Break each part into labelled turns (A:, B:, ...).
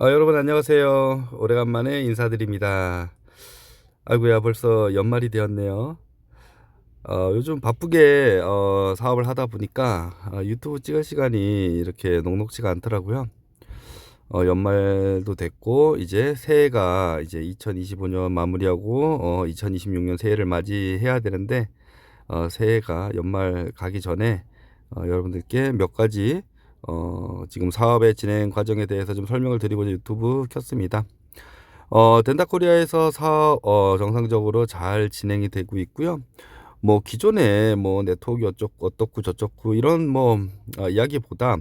A: 아, 여러분 안녕하세요. 오래간만에 인사드립니다. 아이고야 벌써 연말이 되었네요. 어, 요즘 바쁘게 어, 사업을 하다 보니까 어, 유튜브 찍을 시간이 이렇게 녹록지가 않더라고요. 어, 연말도 됐고 이제 새해가 이제 2025년 마무리하고 어, 2026년 새해를 맞이해야 되는데 어, 새해가 연말 가기 전에 어, 여러분들께 몇 가지 어, 지금 사업의 진행 과정에 대해서 좀 설명을 드리고자 유튜브 켰습니다. 어, 덴다코리아에서 사업 어, 정상적으로 잘 진행이 되고 있고요. 뭐 기존에 뭐 네트워크 어쩌고 어떻고 저쩌고 이런 뭐 어, 이야기보다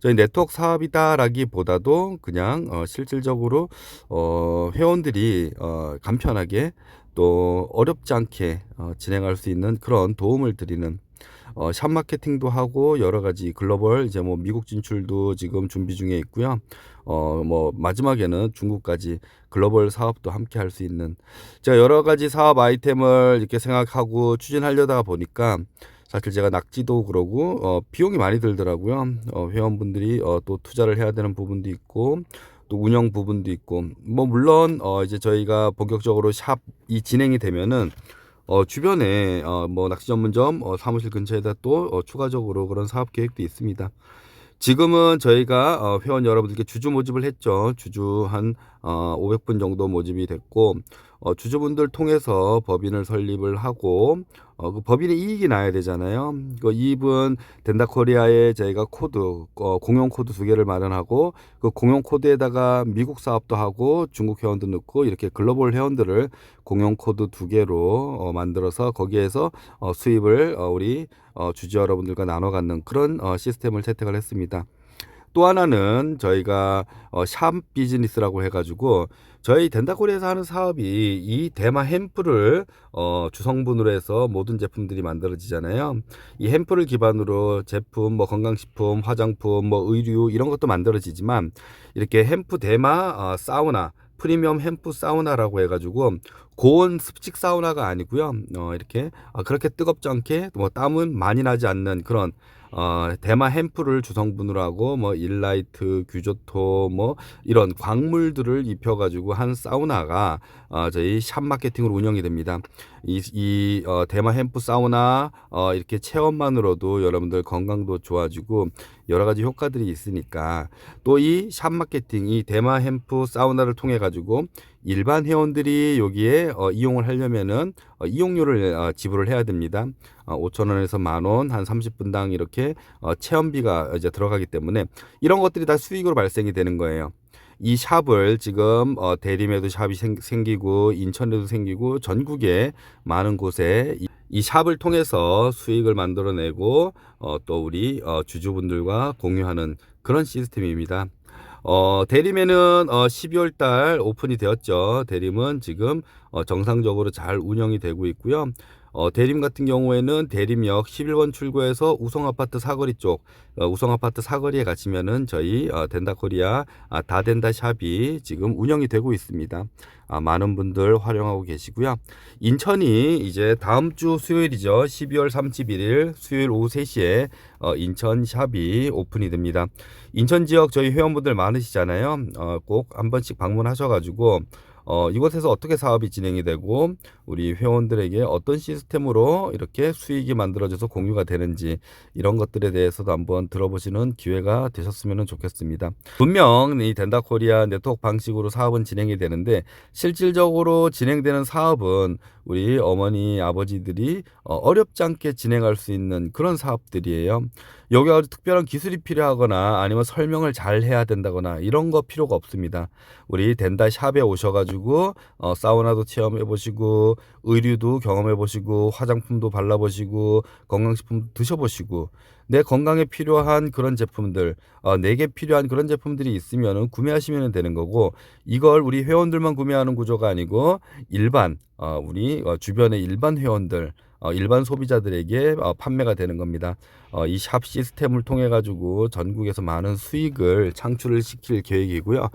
A: 저희 네트워크 사업이다라기보다도 그냥 어, 실질적으로 어, 회원들이 어, 간편하게 또 어렵지 않게 어, 진행할 수 있는 그런 도움을 드리는 어, 샵 마케팅도 하고 여러 가지 글로벌 이제 뭐 미국 진출도 지금 준비 중에 있고요. 어, 뭐 마지막에는 중국까지 글로벌 사업도 함께 할 수 있는 제가 여러 가지 사업 아이템을 이렇게 생각하고 추진하려다 보니까 사실 제가 낙지도 그러고 어, 비용이 많이 들더라고요. 어, 회원분들이 어, 또 투자를 해야 되는 부분도 있고 또 운영 부분도 있고 뭐 물론 어, 이제 저희가 본격적으로 샵이 진행이 되면은 어, 주변에 어, 뭐 낚시 전문점 어, 사무실 근처에다 또 어, 추가적으로 그런 사업 계획도 있습니다. 지금은 저희가 어, 회원 여러분들께 주주 모집을 했죠. 주주 한 어, 500분 정도 모집이 됐고 어, 주주분들 통해서 법인을 설립을 하고 어, 그 법인의 이익이 나야 되잖아요. 그 이익은 덴다코리아에 저희가 코드 어, 공용 코드 두 개를 마련하고 그 공용 코드에다가 미국 사업도 하고 중국 회원도 넣고 이렇게 글로벌 회원들을 공용 코드 두 개로 어, 만들어서 거기에서 어, 수입을 어, 우리 어, 주주 여러분들과 나눠 갖는 그런 어, 시스템을 채택을 했습니다. 또 하나는 저희가 어, 샵 비즈니스라고 해가지고 저희 덴다코리에서 하는 사업이 이 대마 햄프를 어, 주성분으로 해서 모든 제품들이 만들어지잖아요. 이 햄프를 기반으로 제품, 뭐 건강식품, 화장품, 뭐 의류 이런 것도 만들어지지만 이렇게 햄프 대마 어, 사우나 프리미엄 햄프 사우나라고 해가지고 고온 습식 사우나가 아니고요. 어, 이렇게 어, 그렇게 뜨겁지 않게 뭐 땀은 많이 나지 않는 그런 어, 대마 햄프를 주성분으로 하고 뭐 일라이트, 규조토 뭐 이런 광물들을 입혀 가지고 한 사우나가 어, 저희 샵 마케팅으로 운영이 됩니다. 이, 이 어, 대마 햄프 사우나 어, 이렇게 체험만으로도 여러분들 건강도 좋아지고 여러 가지 효과들이 있으니까 또 이 샵 마케팅 이 대마 햄프 사우나를 통해 가지고 일반 회원들이 여기에 어, 이용을 하려면은 어, 이용료를 어, 지불을 해야 됩니다. 어, 5천 원에서 만 원, 한 30분당 이렇게 어, 체험비가 이제 들어가기 때문에 이런 것들이 다 수익으로 발생이 되는 거예요. 이 샵을 지금 어, 대림에도 샵이 생, 생기고 인천에도 생기고 전국에 많은 곳에 이, 이 샵을 통해서 수익을 만들어내고 어, 또 우리 어, 주주분들과 공유하는 그런 시스템입니다. 어, 대림에는 어, 12월 달 오픈이 되었죠. 대림은 지금 어, 정상적으로 잘 운영이 되고 있고요. 어, 대림 같은 경우에는 대림역 11번 출구에서 우성아파트 사거리 쪽, 어, 우성아파트 사거리에 가시면은 저희 어, 덴다코리아 아, 다덴다 샵이 지금 운영이 되고 있습니다. 아, 많은 분들 활용하고 계시고요. 인천이 이제 다음 주 수요일이죠. 12월 31일 수요일 오후 3시에 어, 인천 샵이 오픈이 됩니다. 인천 지역 저희 회원분들 많으시잖아요. 어, 꼭 한 번씩 방문하셔가지고 어, 이곳에서 어떻게 사업이 진행이 되고 우리 회원들에게 어떤 시스템으로 이렇게 수익이 만들어져서 공유가 되는지 이런 것들에 대해서도 한번 들어보시는 기회가 되셨으면 좋겠습니다. 분명 이 덴다코리아 네트워크 방식으로 사업은 진행이 되는데 실질적으로 진행되는 사업은 우리 어머니 아버지들이 어, 어렵지 않게 진행할 수 있는 그런 사업들이에요. 여기 아주 특별한 기술이 필요하거나 아니면 설명을 잘 해야 된다거나 이런 거 필요가 없습니다. 우리 덴다 샵에 오셔가지고 어, 사우나도 체험해 보시고 의류도 경험해 보시고 화장품도 발라 보시고 건강식품 드셔 보시고 내 건강에 필요한 그런 제품들 어, 내게 필요한 그런 제품들이 있으면 구매하시면 되는 거고 이걸 우리 회원들만 구매하는 구조가 아니고 일반 어, 우리 어, 주변의 일반 회원들 어, 일반 소비자들에게 어, 판매가 되는 겁니다. 어, 이 샵 시스템을 통해 가지고 전국에서 많은 수익을 창출을 시킬 계획이고요.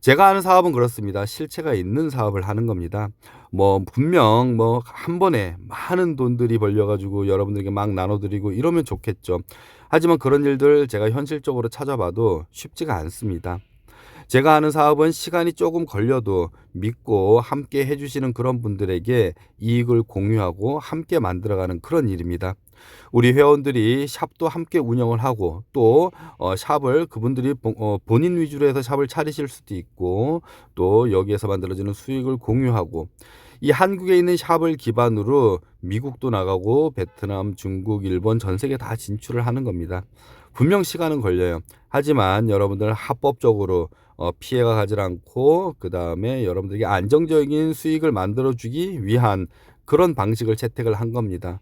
A: 제가 하는 사업은 그렇습니다. 실체가 있는 사업을 하는 겁니다. 뭐 분명 뭐 한 번에 많은 돈들이 벌려 가지고 여러분들에게 막 나눠 드리고 이러면 좋겠죠. 하지만 그런 일들 제가 현실적으로 찾아봐도 쉽지가 않습니다. 제가 하는 사업은 시간이 조금 걸려도 믿고 함께 해주시는 그런 분들에게 이익을 공유하고 함께 만들어가는 그런 일입니다. 우리 회원들이 샵도 함께 운영을 하고 또 어, 샵을 그분들이 보, 어, 본인 위주로 해서 샵을 차리실 수도 있고 또 여기에서 만들어지는 수익을 공유하고 이 한국에 있는 샵을 기반으로 미국도 나가고 베트남, 중국, 일본 전 세계 다 진출을 하는 겁니다. 분명 시간은 걸려요. 하지만 여러분들 합법적으로 어, 피해가 가지 않고 그 다음에 여러분들에게 안정적인 수익을 만들어주기 위한 그런 방식을 채택을 한 겁니다.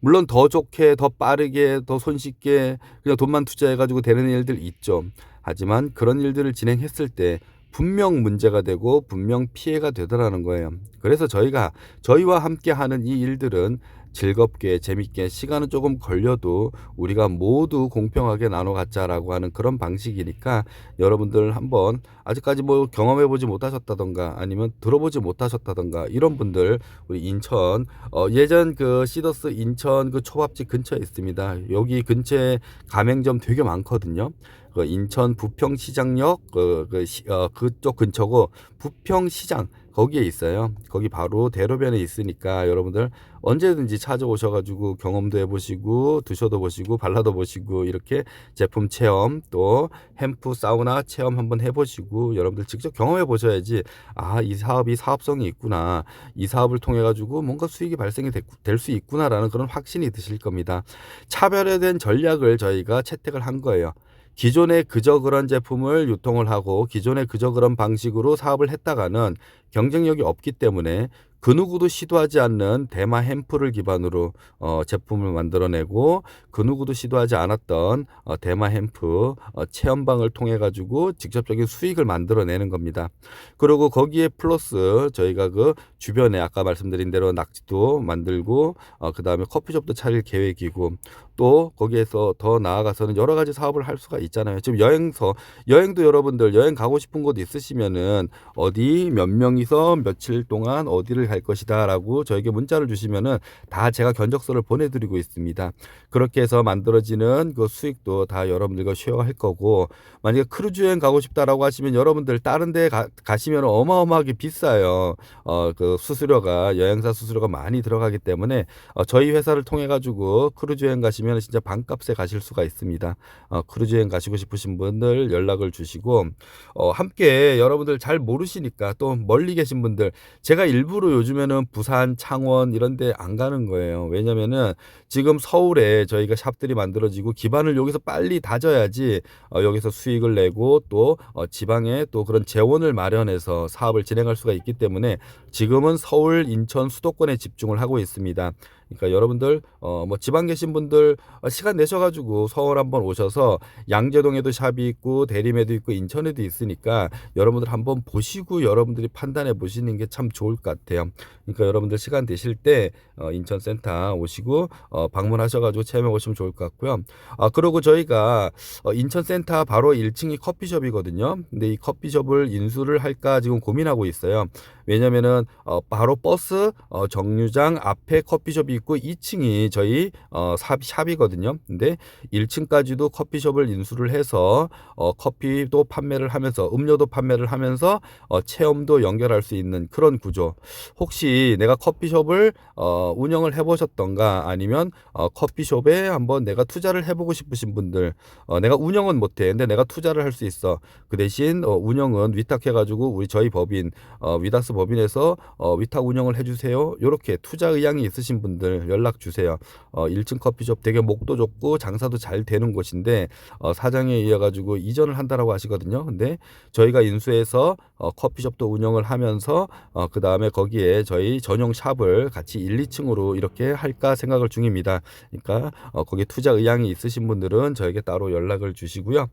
A: 물론 더 좋게, 더 빠르게, 더 손쉽게 그냥 돈만 투자해가지고 되는 일들 있죠. 하지만 그런 일들을 진행했을 때 분명 문제가 되고 분명 피해가 되더라는 거예요. 그래서 저희가 저희와 함께 하는 이 일들은 즐겁게 재밌게 시간은 조금 걸려도 우리가 모두 공평하게 나눠 갖자라고 하는 그런 방식이니까 여러분들 한번 아직까지 뭐 경험해 보지 못하셨다던가 아니면 들어보지 못하셨다던가 이런 분들 우리 인천 어 예전 그 시더스 인천 그 초밥집 근처에 있습니다. 여기 근처에 가맹점 되게 많거든요. 그 인천 부평시장역 그, 그 시, 어, 그쪽 근처고 부평시장 거기에 있어요. 거기 바로 대로변에 있으니까 여러분들 언제든지 찾아오셔가지고 경험도 해보시고 드셔도 보시고 발라도 보시고 이렇게 제품 체험 또 햄프 사우나 체험 한번 해보시고 여러분들 직접 경험해 보셔야지 아 이 사업이 사업성이 있구나 이 사업을 통해 가지고 뭔가 수익이 발생이 될 수 있구나라는 그런 확신이 드실 겁니다. 차별화된 전략을 저희가 채택을 한 거예요. 기존에 그저 그런 제품을 유통을 하고 기존에 그저 그런 방식으로 사업을 했다가는 경쟁력이 없기 때문에 그 누구도 시도하지 않는 대마 햄프를 기반으로 어, 제품을 만들어내고 그 누구도 시도하지 않았던 어, 대마 햄프 어, 체험방을 통해 가지고 직접적인 수익을 만들어내는 겁니다. 그리고 거기에 플러스 저희가 그 주변에 아까 말씀드린 대로 낙지도 만들고 어, 그 다음에 커피숍도 차릴 계획이고 또 거기에서 더 나아가서는 여러 가지 사업을 할 수가 있잖아요. 지금 여행서 여행도 여러분들 여행 가고 싶은 곳 있으시면은 어디 몇 명이서 며칠 동안 어디를 갈 것이다라고 저에게 문자를 주시면은 다 제가 견적서를 보내드리고 있습니다. 그렇게 해서 만들어지는 그 수익도 다 여러분들과 쉐어할 거고 만약에 크루즈 여행 가고 싶다라고 하시면 여러분들 다른 데 가, 가시면 어마어마하게 비싸요. 어 그 수수료가 여행사 수수료가 많이 들어가기 때문에 어, 저희 회사를 통해 가지고 크루즈 여행 가시면 진짜 반값에 가실 수가 있습니다. 어, 크루즈 여행 가시고 싶으신 분들 연락을 주시고 어, 함께 여러분들 잘 모르시니까 또 멀리 계신 분들 제가 일부러 요즘에는 부산, 창원 이런 데 안 가는 거예요. 왜냐면은 지금 서울에 저희가 샵들이 만들어지고 기반을 여기서 빨리 다져야지 어, 여기서 수익을 내고 또 어, 지방에 또 그런 재원을 마련해서 사업을 진행할 수가 있기 때문에 지금은 서울, 인천, 수도권에 집중을 하고 있습니다. 그러니까 여러분들 어 뭐 지방 계신 분들 어, 시간 내셔 가지고 서울 한번 오셔서 양재동에도 샵이 있고 대림에도 있고 인천에도 있으니까 여러분들 한번 보시고 여러분들이 판단해 보시는 게 참 좋을 것 같아요. 그러니까 여러분들 시간 되실 때 어, 인천 센터 오시고 어, 방문하셔 가지고 체험해 보시면 좋을 것 같고요. 아 그리고 저희가 어, 인천 센터 바로 1층이 커피숍이거든요. 근데 이 커피숍을 인수를 할까 지금 고민하고 있어요. 왜냐면은 어, 바로 버스 어, 정류장 앞에 커피숍이 있고 2층이 저희 어, 샵, 샵이거든요. 근데 1층까지도 커피숍을 인수를 해서 어, 커피도 판매를 하면서 음료도 판매를 하면서 어, 체험도 연결할 수 있는 그런 구조. 혹시 내가 커피숍을 어, 운영을 해보셨던가 아니면 어, 커피숍에 한번 내가 투자를 해보고 싶으신 분들 어, 내가 운영은 못해 근데 내가 투자를 할 수 있어 그 대신 어, 운영은 위탁해가지고 우리 저희 법인 어, 위다스 법인에서 어, 위탁 운영을 해주세요 이렇게 투자 의향이 있으신 분들 연락 주세요 어, 1층 커피숍 되게 목도 좋고 장사도 잘 되는 곳인데 어, 사장에 의해 가지고 이전을 한다라고 하시거든요 근데 저희가 인수해서 어, 커피숍도 운영을 하면서 어, 그 다음에 거기에 저희 전용 샵을 같이 1, 2층으로 이렇게 할까 생각을 중입니다. 그러니까 어, 거기에 투자 의향이 있으신 분들은 저에게 따로 연락을 주시고요.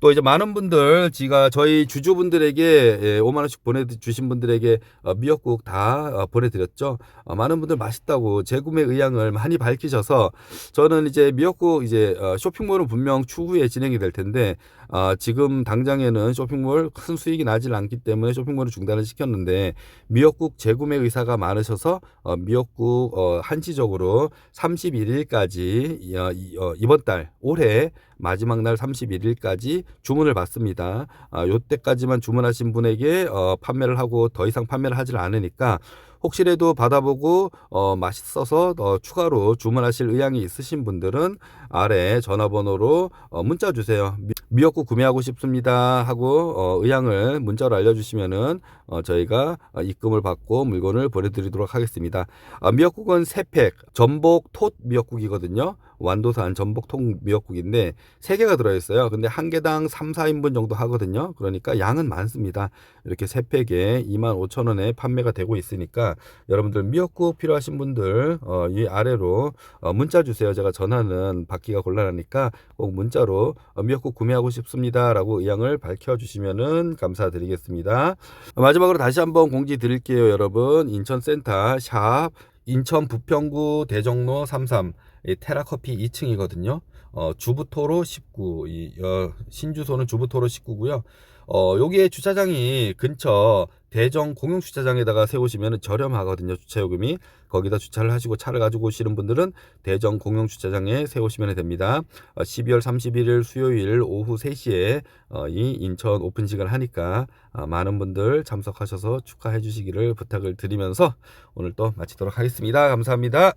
A: 또 이제 많은 분들 제가 저희 주주분들에게 예, 5만 원씩 보내주신 분들에게 어, 미역국 다 어, 보내드렸죠. 어, 많은 분들 맛있다고 재구 매 의향을 많이 밝히셔서 저는 이제 미역국 이제 어, 쇼핑몰은 분명 추후에 진행이 될 텐데 아, 지금 당장에는 쇼핑몰 큰 수익이 나질 않기 때문에 쇼핑몰을 중단을 시켰는데 미역국 재구매 의사가 많으셔서 어, 미역국 어, 한시적으로 31일까지 어, 이- 어, 이번 달 올해 마지막 날 31일까지 주문을 받습니다. 아, 요때까지만 주문하신 분에게 어, 판매를 하고 더 이상 판매를 하질 않으니까 혹시라도 받아보고 어, 맛있어서 어, 추가로 주문하실 의향이 있으신 분들은 아래 전화번호로 어, 문자 주세요. 미- 미역국 구매하고 싶습니다 하고 어, 의향을 문자로 알려주시면은 어, 저희가 어, 입금을 받고 물건을 보내드리도록 하겠습니다. 아, 미역국은 3팩 전복 톳 미역국이거든요. 완도산 전복통 미역국인데 3개가 들어있어요. 근데 한 개당 3, 4인분 정도 하거든요. 그러니까 양은 많습니다. 이렇게 3팩에 25,000원에 판매가 되고 있으니까 여러분들 미역국 필요하신 분들 어, 이 아래로 어, 문자 주세요. 제가 전화는 받기가 곤란하니까 꼭 문자로 어, 미역국 구매하고 싶습니다 라고 의향을 밝혀주시면은 감사드리겠습니다. 어, 마지막으로 다시 한번 공지 드릴게요, 여러분. 인천센터 샵 인천 부평구 대정로 33이 테라커피 2층이거든요. 어, 주부토로 19, 이, 어, 신주소는 주부토로 19고요. 어, 여기에 주차장이 근처 대정 공용 주차장에다가 세우시면 저렴하거든요. 주차요금이. 거기다 주차를 하시고 차를 가지고 오시는 분들은 대정 공용 주차장에 세우시면 됩니다. 어, 12월 31일 수요일 오후 3시에 어, 이 인천 오픈식을 하니까 어, 많은 분들 참석하셔서 축하해 주시기를 부탁을 드리면서 오늘 또 마치도록 하겠습니다. 감사합니다.